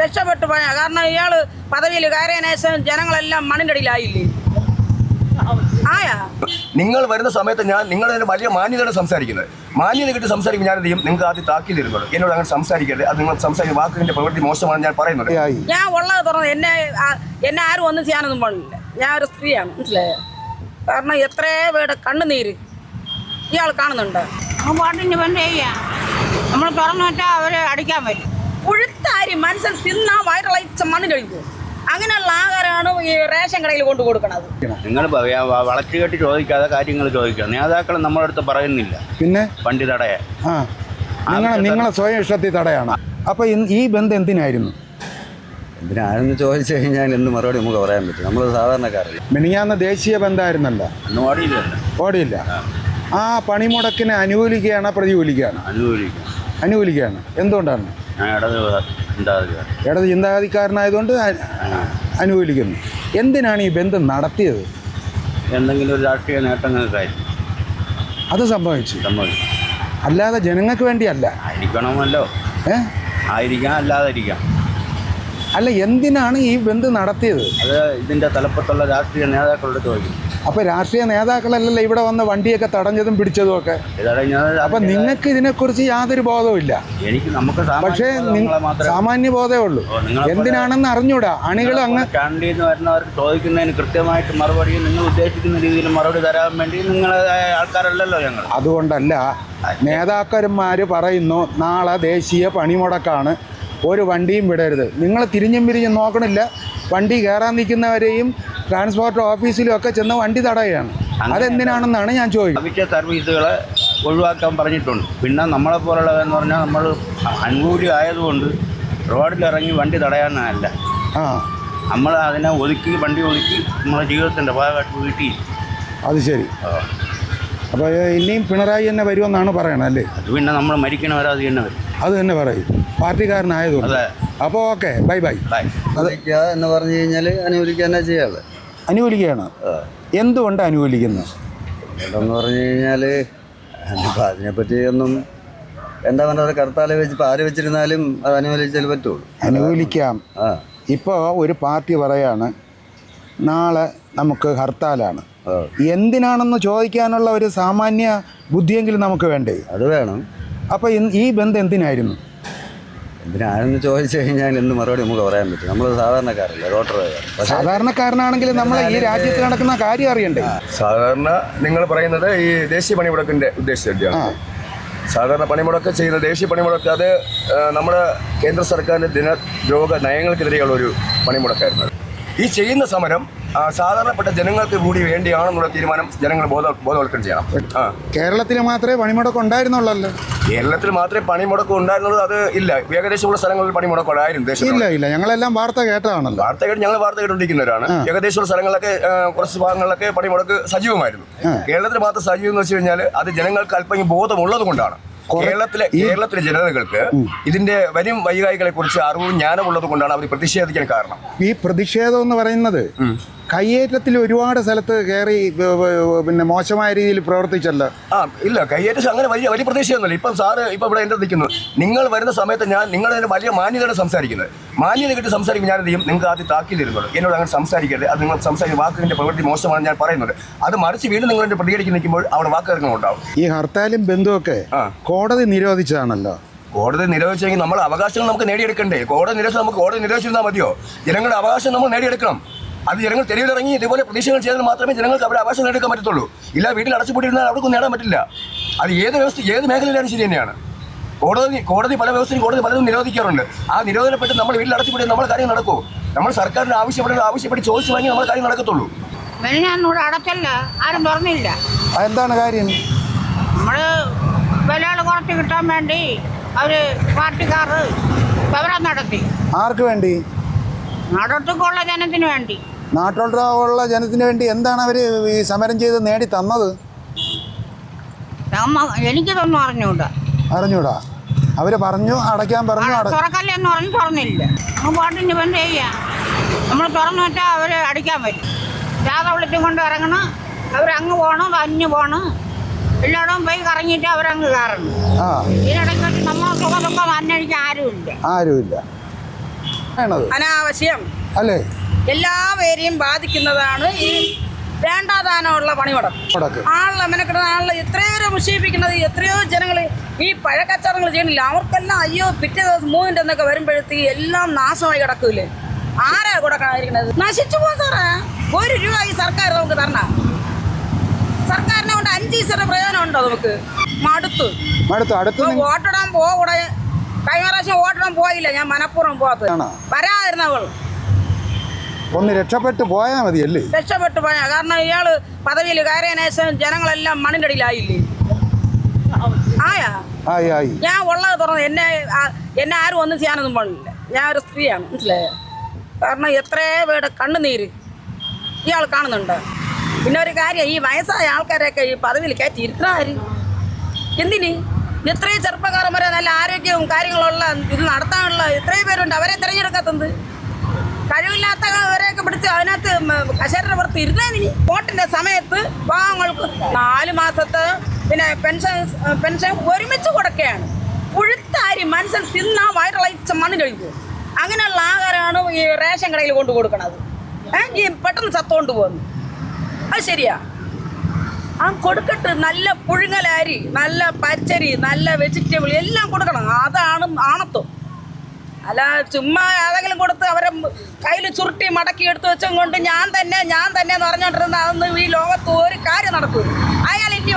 രക്ഷപ്പെട്ടു പോയ. കാരണം ഇയാൾ പദവിയിൽ കയറിയതിനു ജനങ്ങളെല്ലാം മണ്ണിന്റെടിയിലായില്ലേ ആയാ? നിങ്ങൾ വരുന്ന സമയത്ത് ഞാൻ നിങ്ങളെ വലിയ മാന്യതയോടെ സംസാരിക്കുന്നത് മാന്യത കിട്ടി സംസാരിക്കുമ്പോൾ ഞാൻ ചെയ്യും? നിങ്ങൾക്ക് ആദ്യം താക്കി തരുന്നുള്ളൂ എന്നോട് അങ്ങനെ സംസാരിക്കരുത്. അത് നിങ്ങൾ സംസാരിക്കുന്ന വാക്കിന്റെ പ്രവൃത്തി മോശമാണ് ഞാൻ പറയുന്നത് ഞാൻ ഉള്ളത് തുറന്ന് എന്നെ എന്നെ ആരും ഒന്നും ചെയ്യാനൊന്നും പോണില്ല. ഞാൻ ഒരു സ്ത്രീയാണ്. മനസ്സിലായോ? കാരണം എത്രയോ പേരുടെ കണ്ണുനീര് ഇയാൾ കാണുന്നുണ്ട്. നമ്മൾ തുറന്നു വെച്ചാൽ അവരെ അടിക്കാൻ പറ്റും പുഴുത്താരി മനുഷ്യൻ തിന്നാ വയറിളച്ച മണ്ണിൽ കഴിക്കും. അങ്ങനെയുള്ള ആഹാരമാണ് ഈ റേഷൻ കടയിൽ കൊണ്ടു കൊടുക്കുന്നത് നിങ്ങൾ വളച്ച് കെട്ടി ചോദിക്കാതെ കാര്യങ്ങൾ ചോദിക്കുക നേതാക്കൾ നമ്മുടെ അടുത്ത് പറയുന്നില്ല. പിന്നെ? വണ്ടി തടയാ നിങ്ങളെ നിങ്ങളെ സ്വയം ഇഷ്ടത്തിൽ തടയാണ്. അപ്പൊ ഈ ബന്ധം എന്തിനായിരുന്നു? എന്തിനാണെന്ന് ചോദിച്ചു കഴിഞ്ഞാൽ എന്ത് മറുപടി നമുക്ക് പറയാൻ പറ്റും. നമ്മൾ സാധാരണക്കാരല്ല. മിനിഞ്ഞാന്ന് ദേശീയ ബന്ധമായിരുന്നല്ലോ ഓടിയില്ല. ഓടിയില്ല. ആ പണിമുടക്കിനെ അനുകൂലിക്കുകയാണോ പ്രതികൂലിക്കുകയാണോ. അനുകൂലിക്കുക. അനുകൂലിക്കുകയാണ്. എന്തുകൊണ്ടാണ്? ഞാൻ ഇടത് ഇടത് ചിന്താഗതിക്കാരനായതുകൊണ്ട് അനുകൂലിക്കുന്നു. എന്തിനാണ് ഈ ബന്ധം നടത്തിയത്? എന്തെങ്കിലും ഒരു രാഷ്ട്രീയ നേട്ടങ്ങൾക്കായിരുന്നു അത് സംഭവിച്ചു. സംഭവിച്ചു. അല്ലാതെ ജനങ്ങൾക്ക് വേണ്ടിയല്ല. ആയിരിക്കണമല്ലോ. ഏ? ആയിരിക്കാം അല്ലാതിരിക്കാം. അല്ല എന്തിനാണ് ഈ ബന്ദ് നടത്തിയത്? അത് ഇതിന്റെ തലപ്പത്തുള്ള രാഷ്ട്രീയ നേതാക്കളുടെ ചോദിക്കും. അപ്പൊ രാഷ്ട്രീയ നേതാക്കളല്ലല്ലോ ഇവിടെ വന്ന വണ്ടിയൊക്കെ തടഞ്ഞതും പിടിച്ചതും ഒക്കെ അപ്പൊ നിങ്ങൾക്ക് ഇതിനെക്കുറിച്ച് യാതൊരു ബോധവും ഇല്ല. എനിക്ക് നമുക്ക് പക്ഷേ സാമാന്യ ബോധമേ ഉള്ളൂ. എന്തിനാണെന്ന് അറിഞ്ഞൂടാ. അണികൾ അങ്ങ് കണ്ടി നിന്ന് വരുന്നവർക്ക് ചോദിക്കുന്നതിന് കൃത്യമായിട്ട് മറുപടി നിങ്ങൾ ഉദ്ദേശിക്കുന്ന രീതിയിൽ മറുപടി തരാൻ വേണ്ടി നിങ്ങളെ ആൾക്കാരല്ലല്ലോ ഞങ്ങൾ. അതുകൊണ്ടല്ല നേതാക്കന്മാർ പറയുന്നു നാളെ ദേശീയ പണിമുടക്കാണ്. ഒരു വണ്ടിയും വിടരുത്. നിങ്ങൾ തിരിഞ്ഞും പിരിഞ്ഞും നോക്കണില്ല. വണ്ടി കയറാൻ നിൽക്കുന്നവരെയും ട്രാൻസ്പോർട്ട് ഓഫീസിലും ഒക്കെ ചെന്ന് വണ്ടി തടയുകയാണ്. അതെന്തിനാണെന്നാണ് ഞാൻ ചോദിക്കുന്നത്. മിക്ക സർവീസുകളെ ഒഴിവാക്കാൻ പറഞ്ഞിട്ടുണ്ട്. പിന്നെ നമ്മളെ പോലുള്ളതെന്ന് പറഞ്ഞാൽ നമ്മൾ അനുകൂലി ആയതുകൊണ്ട് റോഡിലിറങ്ങി വണ്ടി തടയാനല്ല. ആ. നമ്മൾ അതിനെ ഒതുക്കി വണ്ടി ഒതുക്കി നമ്മുടെ ജീവിതത്തിന്റെ ഭാഗമായിട്ട് വീട്ടിൽ. അത് ശരി. അപ്പോൾ ഇനിയും പിണറായി തന്നെ വരുമെന്നാണ് പറയണത് അല്ലേ? അത് പിന്നെ നമ്മൾ മരിക്കണവരെ അത് തന്നെ വരും. അത് തന്നെ പറയും. പാർട്ടിക്കാരനായതുകൊണ്ട്. അതെ. അപ്പോൾ ഓക്കെ ബൈ ബൈ. എന്ന് പറഞ്ഞു കഴിഞ്ഞാൽ അനുകൂലിക്കുക തന്നെ ചെയ്യാനുള്ളത് അനുകൂലിക്കുകയാണ് എന്തുകൊണ്ട് അനുകൂലിക്കുന്നത് എന്ന് പറഞ്ഞു കഴിഞ്ഞാൽ അതിനെ അതിനെപ്പറ്റി ഒന്നും എന്താ പറയുക കർത്താലെ വെച്ച് ഇപ്പോൾ ആര് വെച്ചിരുന്നാലും അത് അനുകൂലിച്ചാൽ പറ്റുള്ളൂ. അനുകൂലിക്കാം ഇപ്പോ ഇപ്പോൾ ഒരു പാർട്ടി പറയാണ് നാളെ നമുക്ക് ഹർത്താലാണ്. എന്തിനാണെന്ന് ചോദിക്കാനുള്ള ഒരു സാമാന്യ ബുദ്ധിയെങ്കിലും നമുക്ക് വേണ്ടേ? അത് വേണം. അപ്പോൾ ഈ ബന്ധം എന്തിനായിരുന്നു? എന്തിനാണെന്ന് ചോദിച്ചു കഴിഞ്ഞാൽ എന്ത് മറുപടി നമുക്ക് പറയാൻ പറ്റും. നമ്മൾ സാധാരണക്കാരല്ലേ റോട്ടർ സാധാരണക്കാരനാണെങ്കിൽ നമ്മൾ ഈ രാജ്യത്ത് നടക്കുന്ന കാര്യം അറിയണ്ടേ? സാധാരണ നിങ്ങൾ പറയുന്നത് ഈ ദേശീയ പണിമുടക്കിന്റെ ഉദ്ദേശം സാധാരണ പണിമുടക്ക് ചെയ്യുന്ന ദേശീയ പണിമുടക്ക് അത് നമ്മുടെ കേന്ദ്ര സർക്കാരിന്റെ ദിന രോഗ നയങ്ങൾക്കെതിരെയുള്ള ഒരു പണിമുടക്കായിരുന്നു ഈ ചെയ്യുന്ന സമരം സാധാരണപ്പെട്ട ജനങ്ങൾക്ക് കൂടി വേണ്ടിയാണെന്നുള്ള തീരുമാനം ജനങ്ങൾ ബോധ ബോധവൽക്കരണം ചെയ്യണം. കേരളത്തിൽ മാത്രമേ പണിമുടക്കം ഉണ്ടായിരുന്നുള്ളല്ലോ? കേരളത്തിൽ മാത്രമേ പണിമുടക്കം ഉണ്ടായിരുന്നത് അത് ഇല്ല. ഏകദേശമുള്ള സ്ഥലങ്ങളിൽ പണിമുടക്കം ഉണ്ടായിരുന്നു ഇല്ല ഇല്ല. ഞങ്ങളെല്ലാം വാർത്ത കേട്ടതാണല്ലോ. വാർത്ത കേട്ട് ഞങ്ങൾ വാർത്ത കേട്ടുകൊണ്ടിരിക്കുന്നവരാണ് ഏകദേശമുള്ള സ്ഥലങ്ങളിലൊക്കെ കുറച്ച് ഭാഗങ്ങളിലൊക്കെ പണിമുടക്ക് സജീവമായിരുന്നു. കേരളത്തിൽ മാത്രം സജീവം എന്ന് വെച്ച് കഴിഞ്ഞാൽ അത് ജനങ്ങൾക്ക് അല്പം ബോധമുള്ളത് കൊണ്ടാണ് കേരളത്തിലെ കേരളത്തിലെ ജനതകൾക്ക് ഇതിന്റെ വരും വൈകാരികളെ കുറിച്ച് അറിവും ജ്ഞാനമുള്ളത് കൊണ്ടാണ് അവർ പ്രതിഷേധിക്കാൻ കാരണം. ഈ പ്രതിഷേധം എന്ന് പറയുന്നത് കയ്യേറ്റത്തിൽ ഒരുപാട് സ്ഥലത്ത് കയറി പിന്നെ മോശമായ രീതിയിൽ പ്രവർത്തിച്ചല്ലോ. ആ ഇല്ല കയ്യേറ്റം അങ്ങനെ വലിയ വലിയ പ്രതീക്ഷയൊന്നുമില്ല ഇപ്പം സാറ് ഇപ്പം ഇവിടെ എന്റെ നിൽക്കുന്നു. നിങ്ങൾ വരുന്ന സമയത്ത് ഞാൻ നിങ്ങളുടെ വലിയ മാന്യതയാണ് സംസാരിക്കുന്നത്. മാന്യത കിട്ടി സംസാരിക്കുമ്പോൾ ഞാൻ ചെയ്യും? നിങ്ങൾക്ക് ആദ്യം താക്കീത് തരുന്നുള്ളൂ. എന്നോട് അങ്ങനെ സംസാരിക്കരുത്. അത് നിങ്ങൾ സംസാരിക്കുന്ന വാക്കിന്റെ പ്രവൃത്തി മോശമാണ് ഞാൻ പറയുന്നത് അത് മറിച്ച് വീണ്ടും നിങ്ങൾ എന്റെ പ്രതികരിക്കാൻ നിൽക്കുമ്പോൾ അവിടെ വാക്കുകൾ ഉണ്ടാവും. ഈ ഹർത്താലും ബന്ധുവൊക്കെ ആ. കോടതി നിരോധിച്ചതാണല്ലോ. കോടതി നിരോധിച്ചെങ്കിൽ നമ്മൾ അവകാശങ്ങൾ നമുക്ക് നേടിയെടുക്കണ്ടേ? കോടതി നിരോധിച്ച് നമുക്ക് കോടതി നിരോധിച്ചിരുന്നാൽ മതിയോ? ജനങ്ങളുടെ അവകാശം നമ്മൾ നേടിയെടുക്കണം. അത് ജനങ്ങൾ തെരുവിലിറങ്ങി ഇതുപോലെ പ്രതീക്ഷകൾ ചെയ്താൽ മാത്രമേ ജനങ്ങൾക്ക് അവരുടെ അവകാശം നേടിയെടുക്കാൻ പറ്റത്തുള്ളൂ. ഇല്ല വീട്ടിൽ അടച്ചുപൂട്ടിയിരുന്നാൽ അവർക്കും നേടാൻ പറ്റില്ല. അത് ഏത് വ്യവസ്ഥ ഏത് മേഖലയിലാണ് ശരി തന്നെയാണ്. കോടതി കോടതി പല വ്യവസ്ഥയും കോടതി പലതും നിരോധിക്കാറുണ്ട്. ആ നിരോധനപ്പെട്ട് നമ്മൾ വീട്ടിൽ അടച്ചുപൂട്ടി നമ്മൾ കാര്യം നടക്കൂ? നമ്മൾ സർക്കാരിന് ആവശ്യപ്പെടുന്നത് ആവശ്യപ്പെട്ട് ചോദിച്ചു വാങ്ങി നമ്മൾ കാര്യം നടക്കത്തുള്ളൂ. അടച്ചല്ല. ആരും തുറന്നില്ല. എന്താണ് കാര്യം? നമ്മൾ വിലകൾ കുറച്ച് കിട്ടാൻ വേണ്ടി അവർ പാർട്ടിക്കാർ സമരം നടത്തി. ആർക്ക് വേണ്ടി? നടത്തുക്കുള്ള ജനത്തിന് വേണ്ടി. നാട്ടിലുള്ള ജനത്തിന് വേണ്ടി എന്താണ് അവർ ഈ സമരം ചെയ്ത് നേടി തന്നത്? എനിക്ക് തന്നു അറിഞ്ഞൂടാ. അറിഞ്ഞൂടാ? അവർ പറഞ്ഞു അടയ്ക്കാൻ പറഞ്ഞു അട തുറക്കല്ലെന്ന് പറഞ്ഞ് തുറന്നില്ല. നമ്മൾ പാട്ടിന് ബന്ധം ചെയ്യാം. നമ്മൾ തുറന്നു വെച്ചാൽ അവരെ അടിക്കാൻ പറ്റും ജാഥ വിളിച്ചും കൊണ്ട് ഇറങ്ങണം. അവരങ്ങ് പോകണം അഞ്ഞ് പോകണം എല്ലായിടവും പോയി കറങ്ങിയിട്ട് അവരങ്ങ് കയറണം. ആ. ഇതിനിടയ്ക്ക് നമ്മൾ സുഖദുഃഖം അന്വേഷിക്കാൻ ആരുമില്ല. ആരുമില്ല. ആണത്. അനാവശ്യം. അല്ലേ? എല്ലാവരെയും ബാധിക്കുന്നതാണ് ഈ വേണ്ടാതാനമുള്ള പണിമുടക്ക്. ആളുള്ള ആളെ മെനക്കെടുന്ന ആളെ എത്രയോ മുഷിപ്പിക്കുന്നത് എത്രയോ ജനങ്ങൾ ഈ പഴക്കച്ചവടങ്ങൾ ചെയ്യണില്ല അവർക്കെല്ലാം അയ്യോ പിറ്റേ ദിവസം മൂന്നിന്റെ എന്നൊക്കെ വരുമ്പോഴത്തേക്ക് എല്ലാം നാശമായി കിടക്കൂലേ? ആരാ കൊടുക്കാതിരിക്കുന്നത്? നശിച്ചു പോകും സാറേ. ഒരു രൂപ ഈ സർക്കാർ നമുക്ക് തരണം? സർക്കാരിനെ കൊണ്ട് അഞ്ച് ദിവസത്തെ പ്രയോജനം ഉണ്ടോ നമുക്ക്? മടുത്തു. അടുത്ത് അടുത്ത് വോട്ടിടാൻ പോകൂടെ കഴിഞ്ഞ പ്രാവശ്യം വോട്ടിടാൻ പോയില്ല. ഞാൻ മനഃപൂർവം പോകാത്ത ആണോ? ഒന്ന് രക്ഷപ്പെട്ടു പോയാൽ മതിയല്ലേ? രക്ഷപ്പെട്ടു പോയാ. കാരണം ഇയാൾ പദവിയിൽ കയറിയതിനു ജനങ്ങളെല്ലാം മണ്ണിന്റെ അടിയിലായില്ലേ? ആയാ? ആയി ആയി. ഞാൻ ഉള്ളത് തുറന്ന് എന്നെ എന്നെ ആരും ഒന്നും ചെയ്യാനൊന്നും പോണില്ല ഞാൻ ഒരു സ്ത്രീയാണ് മനസ്സിലായോ? കാരണം എത്രയോ പേരുടെ കണ്ണുനീര് ഇയാൾ കാണുന്നുണ്ട്. പിന്നെ ഒരു കാര്യം ഈ വയസ്സായ ആൾക്കാരെയൊക്കെ ഈ പദവിയിൽ കയറ്റി ഇരുത്തണ ആര് എന്തിന്? എത്രയും ചെറുപ്പക്കാരന്മാരെ നല്ല ആരോഗ്യവും കാര്യങ്ങളുള്ള ഇത് നടത്താനുള്ള ഇത്രയും പേരുണ്ട്. അവരെ തിരഞ്ഞെടുക്കാത്തത് കഴിവില്ലാത്തവരെയൊക്കെ പിടിച്ച് അതിനകത്ത് കശേരയുടെ പുറത്ത് ഇരുന്നതിന് വോട്ടിന്റെ സമയത്ത് പാവങ്ങൾക്ക് നാല് മാസത്തെ പിന്നെ പെൻഷൻ പെൻഷൻ ഒരുമിച്ച് കൊടുക്കുകയാണ്. പുഴുത്താരി മനുഷ്യൻ തിന്നാ വയറിളച്ച മണ്ണ് കഴിക്കും അങ്ങനെയുള്ള ആഹാരമാണ് ഈ റേഷൻ കടയിൽ കൊണ്ടു കൊടുക്കണത്. ഈ പെട്ടെന്ന് ചത്തോണ്ട് പോകുന്നു. അത് ശരിയാ. ആ കൊടുക്കട്ട് നല്ല പുഴുങ്ങലരി നല്ല പച്ചരി നല്ല വെജിറ്റബിൾ എല്ലാം കൊടുക്കണം. അതാണ് ആണത്വം. അല്ല ചുമ്മാ ഏതെങ്കിലും കൊടുത്ത് അവരെ കയ്യിൽ ചുരുട്ടി മടക്കി എടുത്തു വെച്ചും കൊണ്ട് ഞാൻ തന്നെ ഞാൻ തന്നെ എന്ന് പറഞ്ഞുകൊണ്ടിരുന്ന അതൊന്നും ഈ ലോകത്ത് ഒരു കാര്യം നടക്കും അയാൾ ഇനി